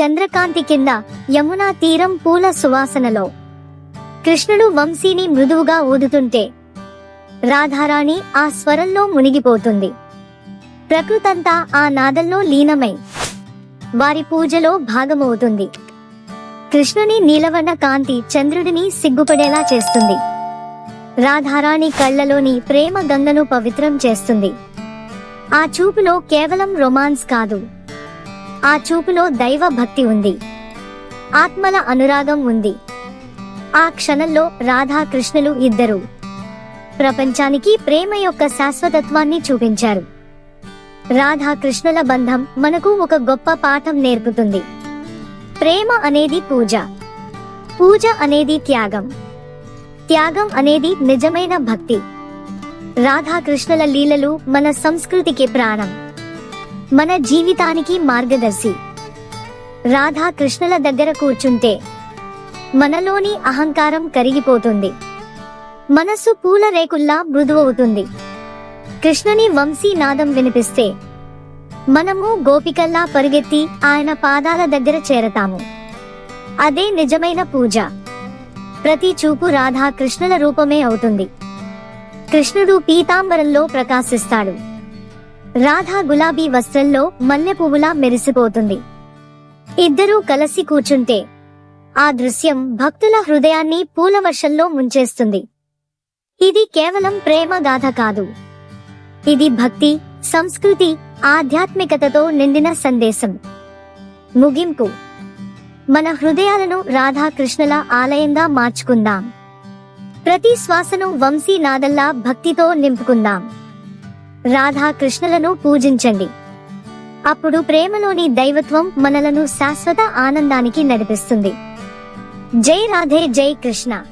చంద్రకాంతి కింద యమునా తీరం పూల సువాసనలో. కృష్ణుడు వంశీని మృదువుగా ఊదుతుంటే రాధారాణి ఆ స్వరంలో మునిగిపోతుంది. ప్రకృతంతా ఆ నాదంలో లీనమై వారి పూజలో భాగమవుతుంది. కృష్ణుని నీలవర్ణ కాంతి చంద్రుడిని సిగ్గుపడేలా చేస్తుంది. రాధారాణి కళ్ళలోని ప్రేమ గంగను పవిత్రం చేస్తుంది. ఆ చూపులో కేవలం రొమాన్స్ కాదు. ఆ చూపులో దైవ భక్తి ఉంది. ఆత్మల అనురాగం ఉంది. ఆ క్షణంలో రాధాకృష్ణులు ఇద్దరు. ప్రపంచానికి ప్రేమ యొక్క శాశ్వతత్వాన్ని చూపించారు. రాధాకృష్ణుల బంధం మనకు ఒక గొప్ప పాఠం నేర్పుతుంది. ప్రేమ అనేది పూజ. పూజ అనేది త్యాగం. త్యాగం అనేది నిజమైన భక్తి. రాధాకృష్ణుల లీలలు మన సంస్కృతికి ప్రాణం. మన జీవితానికి మార్గదర్శి. రాధాకృష్ణుల దగ్గర కూర్చుంటే మనలోని అహంకారం కరిగిపోతుంది. మనస్సు పూల రేకుల్లా మృదువవుతుంది. కృష్ణుని వంశీ నాదం వినిపిస్తే మనము గోపికల్లా పరిగెత్తి ఆయన పాదాల దగ్గర చేరతాము. అదే నిజమైన పూజ. ప్రతి చూపు రాధా కృష్ణుల రూపమే అవుతుంది. కృష్ణుడు పీతాంబరంలో ప్రకాశిస్తాడు. రాధా గులాబీ వస్త్రంలో మల్లె పువ్వులా మెరిసిపోతుంది. ఇద్దరూ కలసి కూర్చుంటే ఆ దృశ్యం భక్తుల హృదయాన్ని పూలవర్షంలో ముంచేస్తుంది. ఇది కేవలం ప్రేమ గాథ కాదు. ఇది భక్తి సంస్కృతి ఆధ్యాత్మికతతో నిండిన సందేశం. ముగింపు. మన హృదయాలను రాధాకృష్ణుల ఆలయంగా మార్చుకుందాం. ప్రతి శ్వాసను వంశీ నాదల్లా భక్తితో నింపుకుందాం. రాధాకృష్ణులను పూజించండి. అప్పుడు ప్రేమలోని దైవత్వం మనలను శాశ్వత ఆనందానికి నడిపిస్తుంది. జై రాధే జై కృష్ణ.